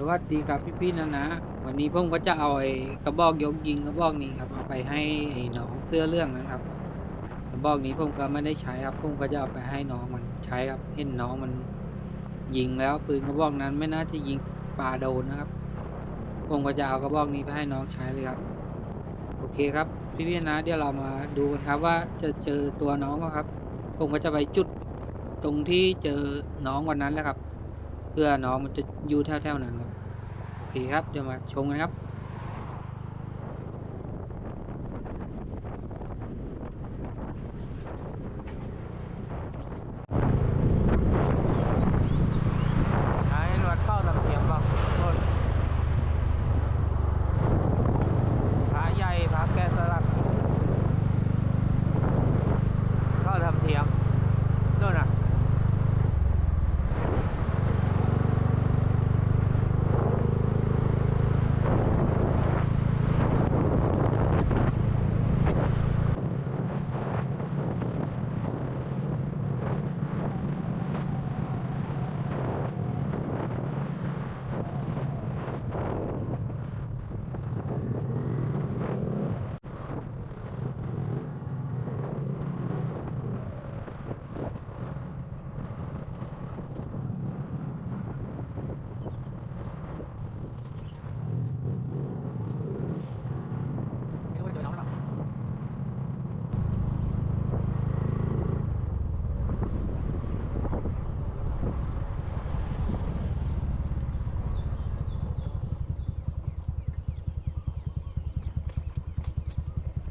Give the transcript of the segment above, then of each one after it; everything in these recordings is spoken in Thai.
สวัสดีครับพี่ๆนะนะ วันนี้ผมก็จะเอาไอ้กระบอกยกยิงกระบอกนี้ครับเอาไปให้ไอ้น้องเสื้อเรื่องนะครับ กระบอกนี้ผมก็ไม่ได้ใช้ครับผมก็จะเอาไปให้น้องมันใช้ครับเห็นน้องมันยิงแล้วปืนกระบอกนั้นไม่น่าจะยิงปลาโดนนะครับผมก็จะเอากระบอกนี้ไปให้น้องใช้เลยครับ โอเคครับพี่ๆนะเดี๋ยวเรามาดูกันครับว่าจะเจอตัวน้องไหมครับ ผมก็จะไปจุดตรงที่เจอน้องวันนั้นแหละครับ พื่อน้องมันจะอยู่แถวๆนั้นครับโอเคครับเดี๋ยวมาชมกันครับ ไอ้หนวดเข้าลำเทียมป่ะต้นพระใหญ่พระแกะสลัก เข้าทำเทียมโน่นน่ะ ไม่รู้ว่าเจอน้องหรือเปล่า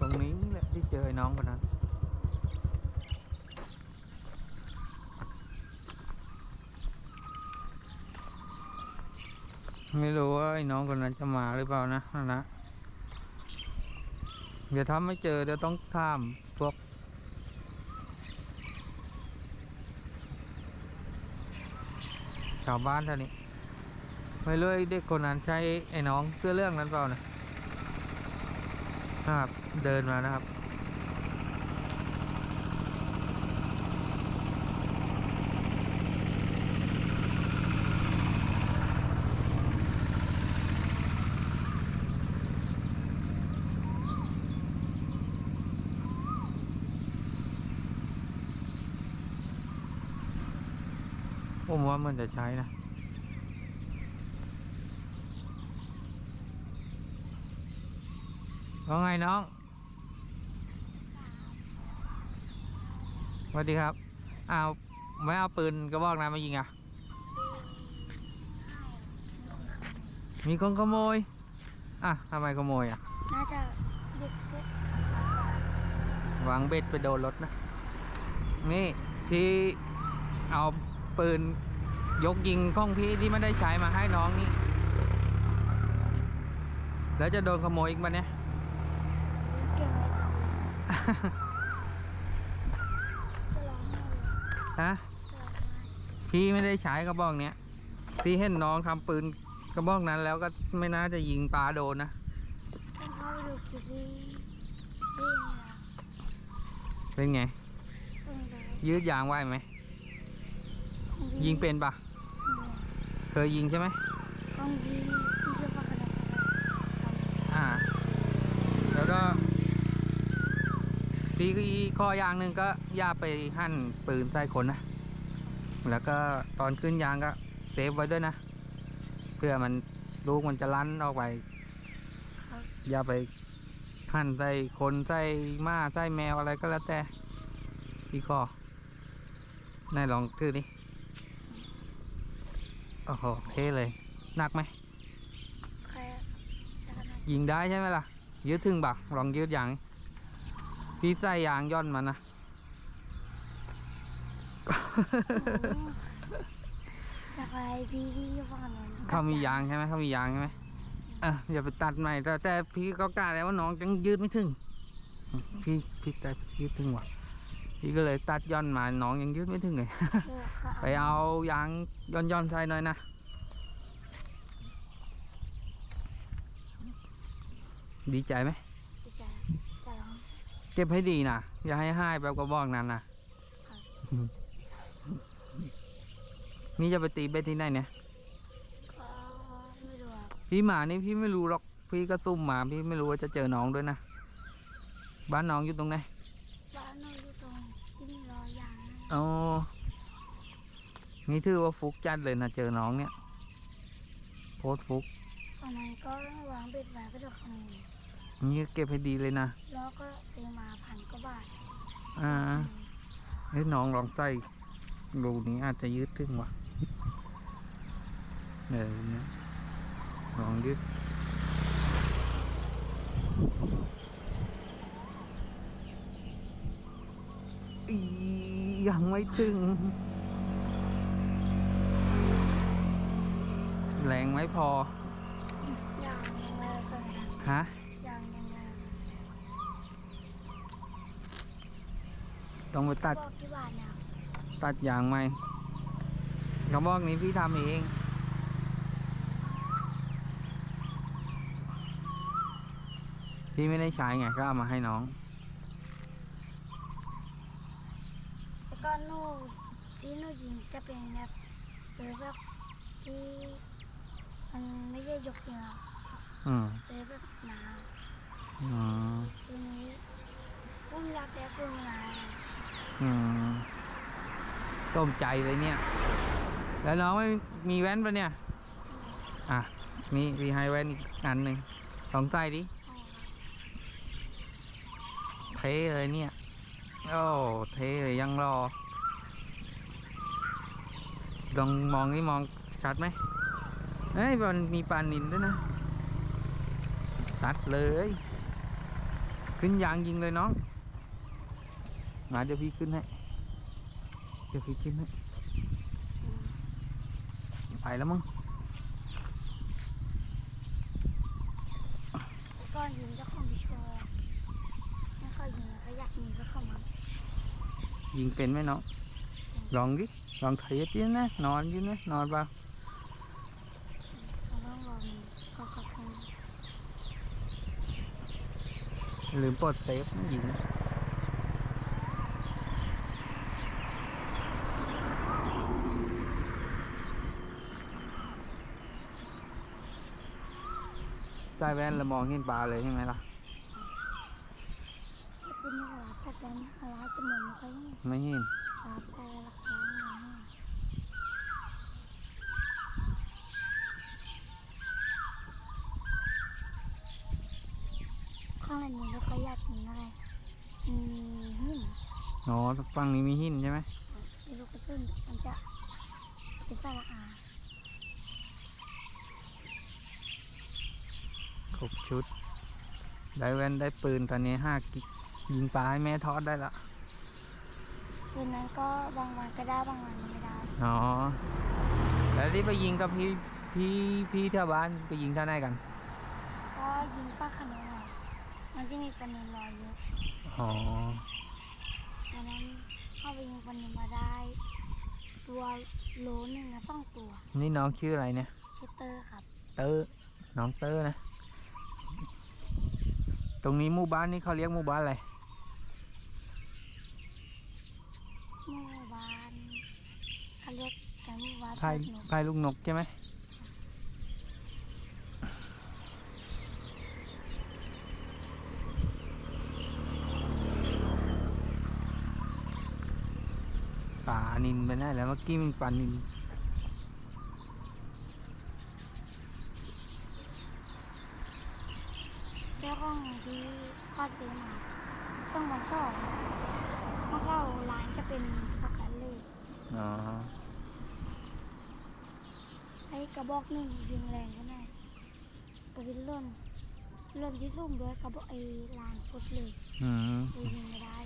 ตรงนี้ แหละที่เจอไอ้น้องคนนั้นไม่รู้ว่าไอ้น้องคนนั้นจะมาหรือเปล่านะนะนะเดี๋ยวถ้าไม่เจอเดี๋ยวต้องข้ามพวกชาวบ้านท่านี้ไม่เลยเด็กคนนั้นใช่ไอ้น้องเสื้อเรื่องนั้นเปล่านะ นะครับ เดินมานะครับ ว่ามันจะใช้นะ ว่าไงน้องสวัสดีครับอ้าวไม่เอาปืนกระบอกน้ำมายิงอะ มีคนขโมย อะทำไมขโมยอะ น่าจะเด็กเด็กวางเบ็ดไปโดนรถนะ นี่พี่เอาปืน ยกยิงของพี่ที่ไม่ได้ใช้มาให้น้องนี่ แล้วจะโดนขโมยอีกมันเนี่ยเก่งเลยจะร้องไห้เลยฮะจะร้องไห้พี่ไม่ได้ใช้กระบอกเนี้ยพี่เห็นน้องทำปืนกระบอกนั้นแล้วก็ไม่น่าจะยิงปลาโดนนะต้องเข้าไปดูคลิปที่ที่นี่นะเป็นไงต้องดูยืดยางไหวไหมของพี่ ยิงเป็นปะของเคยยิงใช่ไหมของพี่ที่จะพักกันนะอ่า แล้วก็พี่ก็อีกข้ออย่างหนึ่งก็อย่าไปหั่นปืนใส่คนนะ แล้วก็ตอนขึ้นยางก็เซฟไว้ด้วยนะ เพื่อมันลูกมันจะลั่นออกไปอย่าไปหั่นใส่คนใส่หม้าใส่แมวอะไรก็แล้วแต่พี่ข้อนายลองถือดิ โอ้โหเท่เลย หนักไหมใครจะกันนะยิงได้ใช่ไหมล่ะ ยืดถึงบักลองยืดยาง พี่ใส่ยางย่อนมันนะจะไปพี่ที่จะพักกันนะเขามียางใช่ไหมเขามียางใช่ไหมอะอย่าไปตัดใหม่แต่แต่พี่ก็กล้าแล้วว่าน้องยังยืดไม่ถึง พี่พี่แต่ยืดถึงว่ะ พี่ก็เลยตัดย่อนมาน้องยังยืดไม่ถึงเลยเออค่ะไปเอายางย่อนย่อนๆใส่หน่อยนะดีใจไหมดีใจจะร้องเก็บให้ดีนะอย่าให้หายแบบกระบอกนั้นนะนี่จะไปตีเบ็ดที่ไหนเนี่ยก็พี่หมานี่พี่ไม่รู้หรอกพี่ก็ซุ่มมาพี่ไม่รู้ว่าจะเจอน้องด้วยนะบ้านน้องอยู่ตรงไหนบ้านหนูอยู่ตรงที่มีรอย ยางนะอ๋อนี่ถือว่าฟุกจัดเลยนะเจอน้องเนี่ย โพสต์ฟุกตอนนั้นก็วางเบ็ดไว้ก็จะขโมยนี่เก็บให้ดีเลยนะ แล้วก็ซื้อมาพันกว่าบาทอ่าเฮ้ยน้องลองใส่รูนี้อาจจะยืดถึงวะเดี๋ยวนี้ลองยืดอี ยังไม่ถึง แรงไม่พอยางยังแรงตอนนั้นฮะยางยังแรงต้องไปตัดบอกกี่บาทเนี่ยตัดยางไหมกระบอกนี้พี่ทำเอง พี่ไม่ได้ใช้ไงก็เอามาให้น้อง แล้ว ก็นู่ที่นูยิงจะเป็นแบบเจอแบบที่มันไม่ใช่ยกเดียวอืมเจอแบบหนาอืมทีนี้พุ่มยักแต่พุ่มหนาอืมต้มใจเลยเนี่ย แล้วน้องไม่มีแว่นปะเนี่ย อะนี่พี่ให้แว่นอีกอันหนึ่งลองใส่ดิอ๋อเท่เลยเนี่ย โอ้เท่เลยยังรอลองมองนี่มองชัดไหมเอ้ยมันมีปลานินด้วยนะสัดเลย ขึ้นยางยิงเลยน้อง มาเดี๋ยวพี่ขึ้นให้ เดี๋ยวพี่ขึ้นให้ ไปแล้วมั้งก็ยิงเจ้าของพิชอ ค่อยยิงก็อยากยิงก็เข้ามายิงเป็นไหมน้องลองดิลองเทสดินะนอนยู่นะนอนเปล่าต้องรอมันก็ขอบคุณลืมปลดเซฟนะยิงใต้แว่นเรามองเห็นปลาเลยใช่ไหมล่ะ แล้เป็นนี่อะไรถ้าเป็นอะไรจะมองไม่ค่อยเห็นไม่เห็นตาแต่ละครั้งนะข้างในนี้เราก็อยากกินอะไรมีหินอ๋อฝั่งนี้มีหินใช่ไหมมีลูกกระสุนมันจะเป็นสระอาครบชุด ได้แว่นได้ปืนตอนนี้ห้ากิก ยิงปลาให้แม่ทอดได้ละคืนนั้นก็บางวันก็ได้บางวันไม่ได้ อ๋อ แล้วที่ไปยิงกับพี่พี่พี่แถวบ้านไปยิงเท่าไหนกัน ก็ยิงป้าขนมอะมันจะมีปลานิลลอยเยอะอ๋อวันนั้นเข้าไปยิงปลานิลมาได้ ตัวโลหนึ่งนะสองตัว นี่น้องชื่ออะไรเนี่ยชิเตอร์ครับ เตอร์น้องเตอร์นะ ตรงนี้หมู่บ้านนี่เขาเรียกหมู่บ้านอะไร หมู่บ้าน เขาเรียกกันหมู่บ้านค่ายหนูค่ายลูกนกใช่ไหมปลานินไปไหนแล้วเมื่อกี้มีปลานินเจ้าของที่พ่อซื้อมาส่งมาสองเมื่อเราร้านจะเป็นสแตนเลสอ๋อ ไอ้กระบอกหนึ่งยิงแรงก็ได้กระวินล่นล่นที่ซุ่มด้วยกระบอกไอ้ลานพุดเลยอืมเลยยิงไม่ได้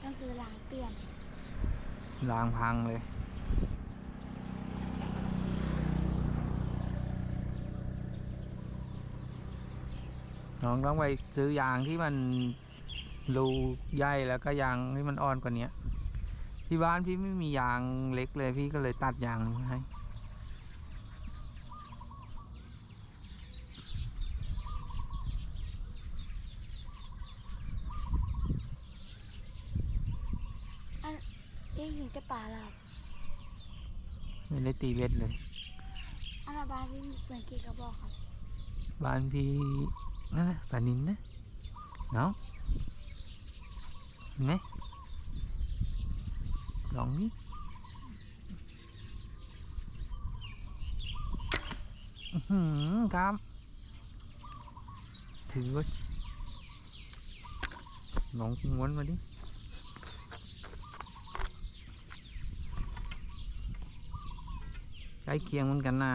ต้องซื้อลานเปลี่ยนลางพังเลย น้องต้องไปซื้อยางที่มันรูใหญ่แล้วก็ยางที่มันอ่อนกว่านี้ที่บ้านพี่ไม่มียางเล็กเลยพี่ก็เลยตัดยางนี้ให้ อัน เอ้ยยิงแต่ป่าละไม่ได้ตีเวทเลยอันละบานพี่มีเปืนกี่กระบอกครับ บ้านพี่นั่นนะปลานินนะเนาะเห็นไหมลองนี่อื้อหือครับ ถือว่าลองม้วนมาดิ ใกล้เคียงเหมือนกันนะ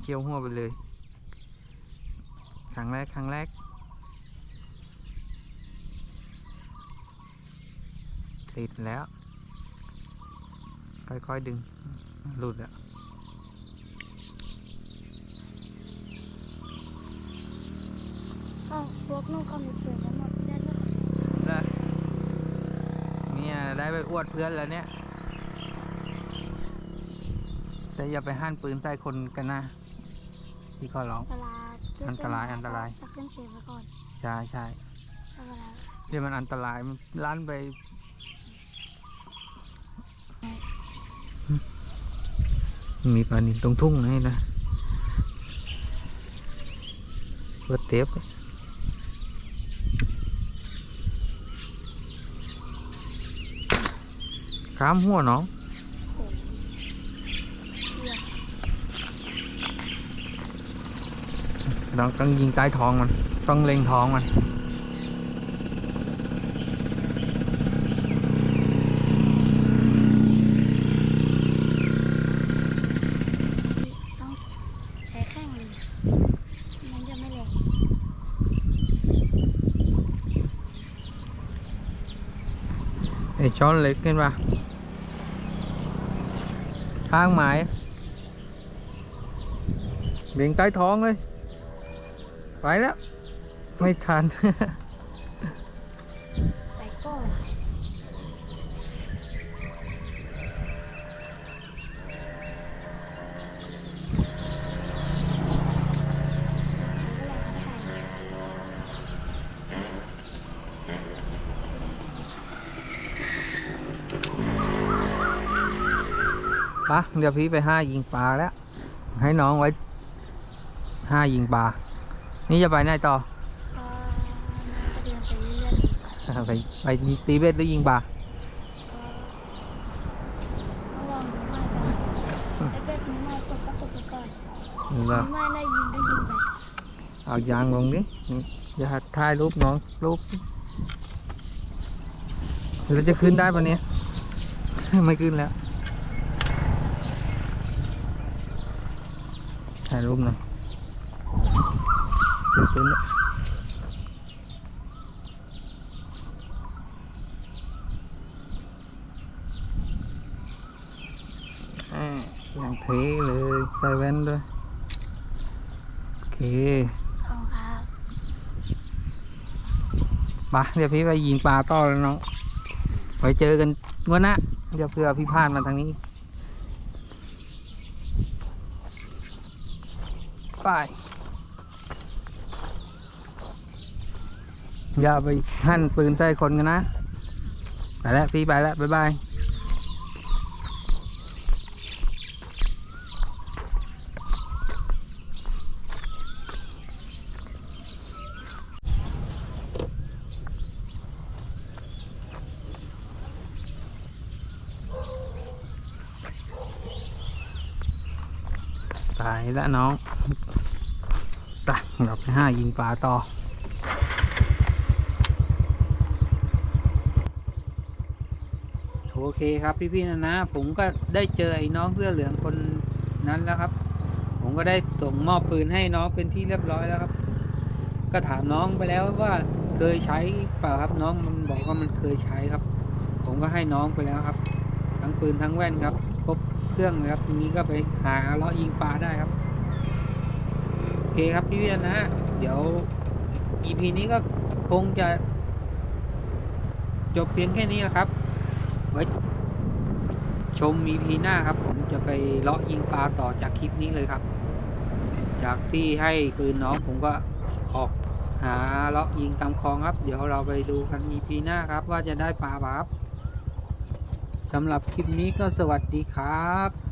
เคี่ยวหัวไปเลยครั้งแรกครั้งแรก ติดแล้ว ค่อยๆดึง หลุดแล้วก็พวกนู้นก็มีเปลือกกันหมดแล้วก็ได้เนี่ย ได้ไปอวดเพื่อนแล้วเนี่ย แต่อย่าไปหั่นปืนใส่คนกันนะที่ขอร้องเวลาอันตรายอันตราย ตักเครื่องเสียงไว้ก่อนใช่ใช่แล้วเวลาเดี๋ยวมันอันตรายมันลั่นไป มีปลานินตรงทุ่งให้นะเปิดเทปข้ามหัวน้อง โอ้ยเลือด เราต้องยิงใต้ท้องมัน ต้องเล็งท้องมันต้องใช้แข้งเลยมันจะไม่แรงไอช้อนเล็กเห็นปะข้างไม้เล็งใต้ท้องเลย ไปแล้ว ไม่ทันใส่ก้อนปะเดี๋ยวพี่ไปห้ายิงปลาแล้ว ให้น้องไว้ห้ายิงปลา นี่จะไปไหนต่อก็น่าจะเดินไปเรื่อยไปไปตีเบ็ดหรือยิงปลาๆก็ต้องลองดูไม่ก่อนถ้าเกิดมีไม่กดก็กดไปก่อนนี่มีก็ไม่ได้ยิงก็ยิงไปเอายางลงดินี่จะถ่ายรูปน้องรูปเราจะขึ้นได้ปะเนี้ยไม่ขึ้นแล้วถ่ายรูปหน่อย ขึ้นแล้วอ่าอย่างเท่เลยใส่แว่นด้วย โอเคเอาครับมาเดี๋ยวพี่ไปยิงปลาต่อแล้วน้องไว้เจอกันงวดหน้าเดี๋ยวเพื่อพี่พานมาทางนี้ไป อย่าไปหั่นปืนใส่คนกันนะ ไปแล้วพี่ไปแล้วบ๊ายบายตายแล้วน้องไปเราไปห้ายิงปลาต่อ โอเคครับพี่ๆนะนะ ผมก็ได้เจอไอ้น้องเสื้อเหลืองคนนั้นแล้วครับ ผมก็ได้ส่งมอบปืนให้น้องเป็นที่เรียบร้อยแล้วครับ ก็ถามน้องไปแล้วว่าเคยใช้เปล่าครับน้องมันบอกว่ามันเคยใช้ครับ ผมก็ให้น้องไปแล้วครับ ทั้งปืนทั้งแว่นครับครบเครื่องเลยครับทีนี้ก็ไปหาเลาะยิงปลาได้ครับโอเคครับพี่ๆนะนนะเดี๋ยว EP นี้ก็คงจะ จบเพียงแค่นี้แหละครับ ไว้ชม EP หน้าครับ ผมจะไปเลาะยิงปลาต่อจากคลิปนี้เลยครับ จากที่ให้ปืนน้องผมก็ออกหาเลาะยิงตามคลองครับ เดี๋ยวเราไปดูกันมีพีหน้าครับ ว่าจะได้ปลาเปล่าครับสำหรับคลิปนี้ก็สวัสดีครับ